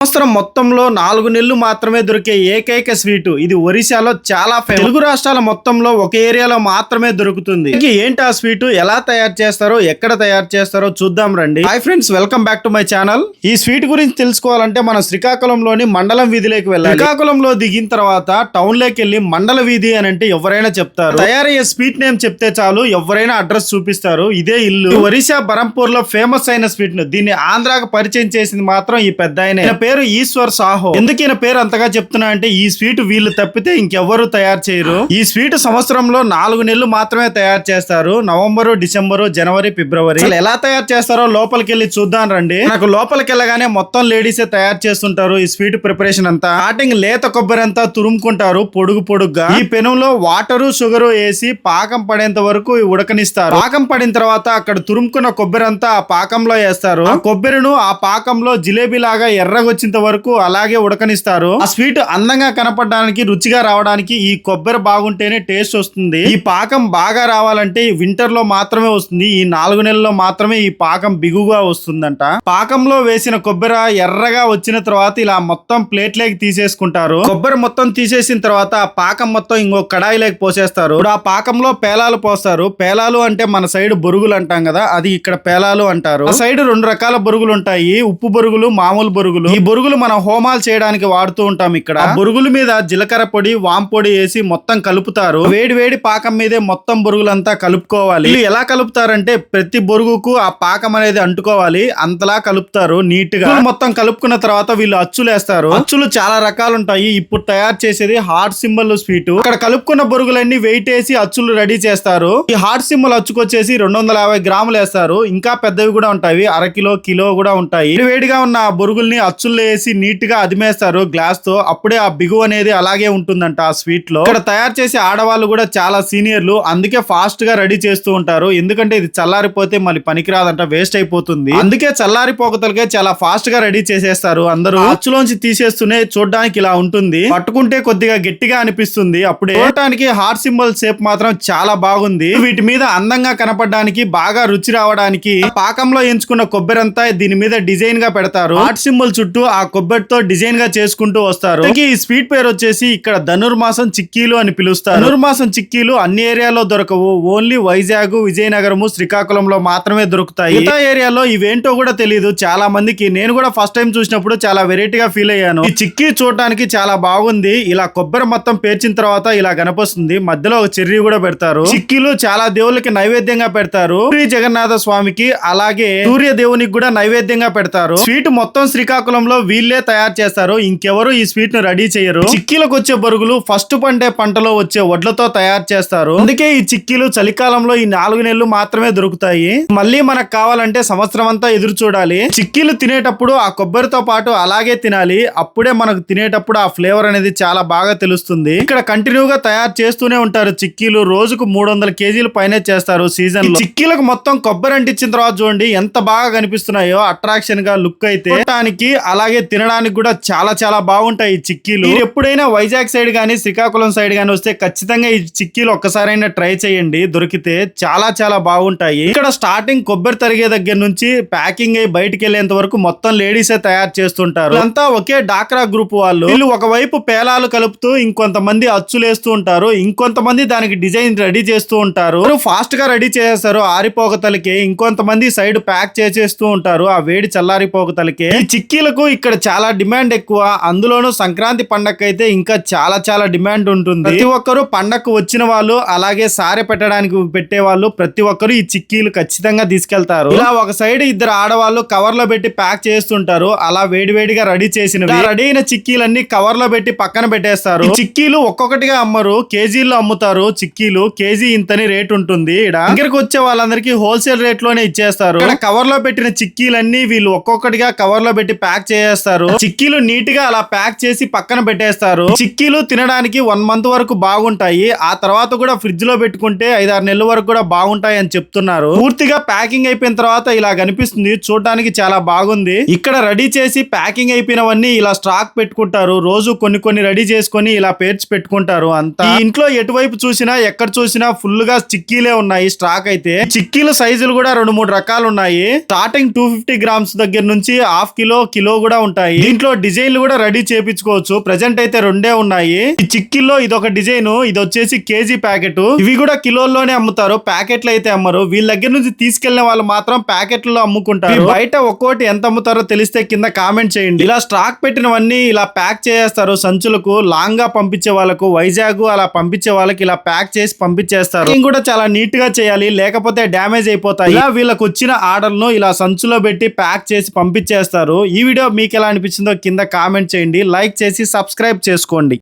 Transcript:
సంవత్సరం మొత్తంలో నాలుగు నెలలు మాత్రమే దొరికే ఏకైక స్వీట్. ఇది ఒరిస్సాలో చాలా తెలుగు రాష్ట్రాల మొత్తంలో ఒక ఏరియాలో మాత్రమే దొరుకుతుంది. ఇంక ఏంటి ఆ స్వీట్? ఎలా తయారు చేస్తారో? ఎక్కడ తయారు చేస్తారో చూద్దాం రండి. Hi friends welcome back to my channel ఈ స్వీట్ గురించి తెలుసుకోవాలంటే మనం శ్రీకాకుళంలోని మండలం వీధిలోకి వెళ్ళాలి. శ్రీకాకుళంలో దిగిన తర్వాత టౌన్లోకి వెళ్ళి మండల వీధి అని అంటే ఎవరైనా చెప్తారు. తయారయ్యే స్వీట్ నేమ్ చెప్తే చాలు ఎవరైనా అడ్రస్ చూపిస్తారు. ఇదే ఇల్లు. ఒరిస్సా బరంపూర్లో ఫేమస్ అయిన స్వీట్ను దీన్ని ఆంధ్రాకు పరిచయం చేసింది మాత్రం ఈ పెద్ద ఆయన. పేరు పేరు ఈశ్వర్ సాహో. ఎందుకు ఈయన పేరు అంతగా చెప్తున్నా అంటే ఈ స్వీట్ వీళ్ళు తప్పితే ఇంకెవ్వరు తయారు చేయరు. ఈ స్వీట్ సంవత్సరంలో నాలుగు నెలలు మాత్రమే తయారు చేస్తారు. నవంబరు డిసెంబరు జనవరి ఫిబ్రవరి. అసలు ఎలా తయారు చేస్తారో లోపలికి వెళ్ళి చూద్దాం రండి. నాకు లోపలికి వెళ్ళగానే మొత్తం లేడీసే తయారు చేస్తుంటారు ఈ స్వీట్ ప్రిపరేషన్ అంతా. స్టార్టింగ్ లేత కొబ్బరి అంతా తురుముకుంటారు పొడుగు పొడుగ్గా. ఈ పెనంలో వాటరు షుగర్ వేసి పాకం పడేంత వరకు ఉడకనిస్తారు. పాకం పడిన తర్వాత అక్కడ తురుముకున్న కొబ్బరి అంతా ఆ పాకంలో వేస్తారు. ఆ కొబ్బరిను ఆ పాకంలో జిలేబీ లాగా ఎర్రగొచ్చి వచ్చేంత వరకు అలాగే ఉడకనిస్తారు. ఆ స్వీట్ అందంగా కనపడడానికి రుచిగా రావడానికి ఈ కొబ్బరి బాగుంటేనే టేస్ట్ వస్తుంది. ఈ పాకం బాగా రావాలంటే వింటర్లో మాత్రమే వస్తుంది. ఈ నాలుగు నెలల్లో మాత్రమే ఈ పాకం బిగుగా వస్తుందంట. పాకంలో వేసిన కొబ్బరి ఎర్రగా వచ్చిన తర్వాత ఇలా మొత్తం ప్లేట్ ప్లేట్లోకి తీసేసుకుంటారు. కొబ్బరి మొత్తం తీసేసిన తర్వాత ఆ పాకం మొత్తం ఇంకో కడాయిలోకి పోసేస్తారు. ఇప్పుడు ఆ పాకంలో పేలాలు పోస్తారు. పేలాలు అంటే మన సైడ్ బొరుగులు అంటాం కదా అది ఇక్కడ పేలాలు అంటారు. సైడ్ రెండు రకాల బొరుగులు ఉంటాయి. ఉప్పు బొరుగులు మామూలు బొరుగులు. ఈ బొరుగులు మనం హోమాలు చేయడానికి వాడుతూ ఉంటాం ఇక్కడ. ఆ బొరుగుల మీద జీలకర్ర పొడి వామ్ పొడి వేసి మొత్తం కలుపుతారు. వేడి వేడి పాకం మీదే మొత్తం బొరుగులంతా కలుపుకోవాలి. వీళ్ళు ఎలా కలుపుతారంటే ప్రతి బొరుగుకు ఆ పాకం అనేది అంటుకోవాలి. అంతలా కలుపుతారు నీట్గా మొత్తం కలుపుకున్న తర్వాత వీళ్ళు అచ్చులు వేస్తారు. అచ్చులు చాలా రకాలు ఉంటాయి. ఇప్పుడు తయారు చేసేది హార్ట్ సింబల్ స్వీట్. ఇక్కడ కలుపుకున్న బొరుగులన్నీ వెయిట్ వేసి అచ్చులు రెడీ చేస్తారు. ఈ హార్ట్ సింబల్ అచ్చుకొచ్చేసి రెండు వందల యాభై గ్రాములు వేస్తారు. ఇంకా పెద్దవి కూడా ఉంటాయి. అర కిలో కిలో కూడా ఉంటాయి. వేడిగా ఉన్న బొరుగుల్ని అచ్చులు అచ్చుల్లో వేసి నీట్గా అదిమేస్తారు గ్లాస్తో అప్పుడే ఆ బిగు అనేది అలాగే ఉంటుందంట ఆ స్వీట్లో ఇక్కడ తయారు చేసే ఆడవాళ్ళు కూడా చాలా సీనియర్లు అందుకే ఫాస్ట్గా రెడీ చేస్తూ ఉంటారు. ఎందుకంటే ఇది చల్లారిపోతే మళ్ళీ పనికిరాదంట వేస్ట్ అయిపోతుంది. అందుకే చల్లారిపోకతలకే చాలా ఫాస్ట్గా రెడీ చేసేస్తారు అందరూ. అచ్చులోంచి తీసేస్తూనే చూడడానికి ఇలా ఉంటుంది. పట్టుకుంటే కొద్దిగా గట్టిగా అనిపిస్తుంది అప్పుడే. చూడటానికి హార్ట్ సింబల్ షేప్ మాత్రం చాలా బాగుంది. వీటి మీద అందంగా కనపడడానికి బాగా రుచి రావడానికి పాకంలో ఎంచుకున్న కొబ్బరి అంతా దీని మీద డిజైన్గా పెడతారు. హార్ట్ సింబల్ చుట్టూ ఆ కొబ్బరితో డిజైన్గా చేసుకుంటూ వస్తారు. ఈ స్వీట్ పేరు వచ్చేసి ఇక్కడ ధనుర్మాసం చిక్కీలు అని పిలుస్తారు. ధనుర్మాసం చిక్కీలు అన్ని ఏరియాలో దొరకవు. ఓన్లీ వైజాగ్ విజయనగరము శ్రీకాకుళంలో మాత్రమే దొరుకుతాయి. మిగతా ఏరియాలో ఇవేంటో కూడా తెలియదు చాలా మందికి నేను కూడా ఫస్ట్ టైం చూసినప్పుడు చాలా వెరైటీగా ఫీల్ అయ్యాను. ఈ చిక్కీ చూడటానికి చాలా బాగుంది. ఇలా కొబ్బరి మొత్తం పేర్చిన తర్వాత ఇలా కనపస్తుంది మధ్యలో ఒక చెర్రీ కూడా పెడతారు. చిక్కీలు చాలా దేవుళ్ళకి నైవేద్యంగా పెడతారు. శ్రీ జగన్నాథ స్వామికి అలాగే సూర్య దేవునికి కూడా నైవేద్యంగా పెడతారు. స్వీట్ మొత్తం శ్రీకాకుళంలో వీళ్ళే తయారు చేస్తారు. ఇంకెవరు ఈ స్వీట్ను రెడీ చేయరు. చిక్కీలకు వచ్చే బరుగులు ఫస్ట్ పండే పంటలో వచ్చే వడ్లతో తయారు చేస్తారు. అందుకే ఈ చిక్కీలు చలికాలంలో ఈ నాలుగు నెలలు మాత్రమే దొరుకుతాయి. మళ్ళీ మనకు కావాలంటే సంవత్సరం అంతా ఎదురు చూడాలి. చిక్కీలు తినేటప్పుడు ఆ కొబ్బరితో పాటు అలాగే తినాలి. అప్పుడే మనకు తినేటప్పుడు ఆ ఫ్లేవర్ అనేది చాలా బాగా తెలుస్తుంది. ఇక్కడ కంటిన్యూగా తయారు చేస్తూనే ఉంటారు చిక్కీలు. రోజుకు మూడు వందల కేజీలు పైనే చేస్తారు సీజన్లో చిక్కీలకు మొత్తం కొబ్బరి అంటించిన తర్వాత చూడండి ఎంత బాగా కనిపిస్తున్నాయో. అట్రాక్షన్గా లుక్ అయితే. అలా అలాగే తినడానికి కూడా చాలా చాలా బాగుంటాయి ఈ చిక్కీలు. మీరు ఎప్పుడైనా వైజాగ్ సైడ్ కానీ శ్రీకాకుళం సైడ్ కానీ వస్తే ఖచ్చితంగా ఈ చిక్కీలు ఒక్కసారైనా ట్రై చేయండి. దొరికితే చాలా చాలా బాగుంటాయి. ఇక్కడ స్టార్టింగ్ కొబ్బరి తరిగే దగ్గర నుంచి ప్యాకింగ్ అయి బయటికి వెళ్ళేంత వరకు మొత్తం లేడీసే తయారు చేస్తుంటారు. అంతా ఒకే డాక్రా గ్రూప్ వాళ్ళు. వీళ్ళు ఒకవైపు పేలాలు కలుపుతూ ఇంకొంతమంది అచ్చులేస్తూ ఉంటారు. ఇంకొంతమంది దానికి డిజైన్ రెడీ చేస్తూ ఉంటారు. ఫాస్ట్గా రెడీ చేసేస్తారు ఆరిపోకతలకి ఇంకొంతమంది సైడ్ ప్యాక్ చేసేస్తూ ఉంటారు. ఆ వేడి చల్లారిపోకతలకి ఈ చిక్కీలకు ఇక్కడ చాలా డిమాండ్ ఎక్కువ. అందులోనూ సంక్రాంతి పండగ అయితే ఇంకా చాలా చాలా డిమాండ్ ఉంటుంది. ప్రతి ఒక్కరు పండగకు వచ్చిన వాళ్ళు అలాగే సారె పెట్టడానికి పెట్టే వాళ్ళు ప్రతి ఒక్కరు ఈ చిక్కీలు ఖచ్చితంగా తీసుకెళ్తారు. ఇలా ఒక సైడ్ ఇద్దరు ఆడవాళ్ళు కవర్లో పెట్టి ప్యాక్ చేస్తుంటారు. అలా వేడివేడిగా రెడీ చేసినవి. రెడీ అయిన చిక్కీలన్నీ కవర్లో పెట్టి పక్కన పెట్టేస్తారు. చిక్కీలు ఒక్కొక్కటిగా అమ్మరు. కేజీల్లో అమ్ముతారు చిక్కీలు. కేజీ ఇంతని రేట్ ఉంటుంది ఇక్కడ దగ్గరకు వచ్చే వాళ్ళందరికీ హోల్సేల్ రేట్లోనే ఇచ్చేస్తారు. ఇక్కడ కవర్లో పెట్టిన చిక్కీలన్నీ వీళ్ళు ఒక్కొక్కటిగా కవర్లో పెట్టి ప్యాక్ చేసేస్తారు చిక్కీలు నీట్గా అలా ప్యాక్ చేసి పక్కన పెట్టేస్తారు. చిక్కీలు తినడానికి వన్ మంత్ వరకు బాగుంటాయి. ఆ తర్వాత కూడా ఫ్రిడ్జ్లో పెట్టుకుంటే ఐదారు నెలల వరకు కూడా బాగుంటాయి అని చెప్తున్నారు. పూర్తిగా ప్యాకింగ్ అయిపోయిన తర్వాత ఇలా కనిపిస్తుంది. చూడడానికి చాలా బాగుంది. ఇక్కడ రెడీ చేసి ప్యాకింగ్ అయిపోయినవన్నీ ఇలా స్టాక్ పెట్టుకుంటారు. రోజు కొన్ని కొన్ని రెడీ చేసుకొని ఇలా పేర్చి పెట్టుకుంటారు అంతా. ఇంట్లో ఎటువైపు చూసినా ఎక్కడ చూసినా ఫుల్గా చిక్కీలే ఉన్నాయి స్టాక్ అయితే. చిక్కీల సైజులు కూడా రెండు మూడు రకాలు ఉన్నాయి. స్టార్టింగ్ టూ ఫిఫ్టీ గ్రామ్స్ దగ్గర నుంచి హాఫ్ కిలో కిలో కూడా కూడా ఉంటాయి. దీంట్లో డిజైన్లు కూడా రెడీ చేపించుకోవచ్చు. ప్రజెంట్ అయితే రెండే ఉన్నాయి. ఈ చిక్కిల్లో ఇది ఒక డిజైన్. ఇది వచ్చేసి కేజీ ప్యాకెట్. ఇవి కూడా కిలోల్లోనే అమ్ముతారు. ప్యాకెట్లు అయితే అమ్మరు. వీళ్ళ దగ్గర నుంచి తీసుకెళ్ళిన వాళ్ళు మాత్రం ప్యాకెట్లలో అమ్ముకుంటారు. బయట ఒక్కోటి ఎంత అమ్ముతారో తెలిస్తే కింద కామెంట్ చేయండి. ఇలా స్టాక్ పెట్టినవన్నీ ఇలా ప్యాక్ చేస్తారు సంచులకు. లాంగ్గా పంపించే వాళ్ళకు వైజాగ్ అలా పంపించే వాళ్ళకి ఇలా ప్యాక్ చేసి పంపించేస్తారు. కూడా చాలా నీట్గా చేయాలి. లేకపోతే డ్యామేజ్ అయిపోతాయి. ఇలా వీళ్ళకి వచ్చిన ఆర్డర్ను ఇలా సంచులో పెట్టి ప్యాక్ చేసి పంపించేస్తారు. ఈ వీడియో మీకు ఎలా అనిపించిందో కింద కామెంట్ చేయండి. లైక్ చేసి సబ్స్క్రైబ్ చేసుకోండి.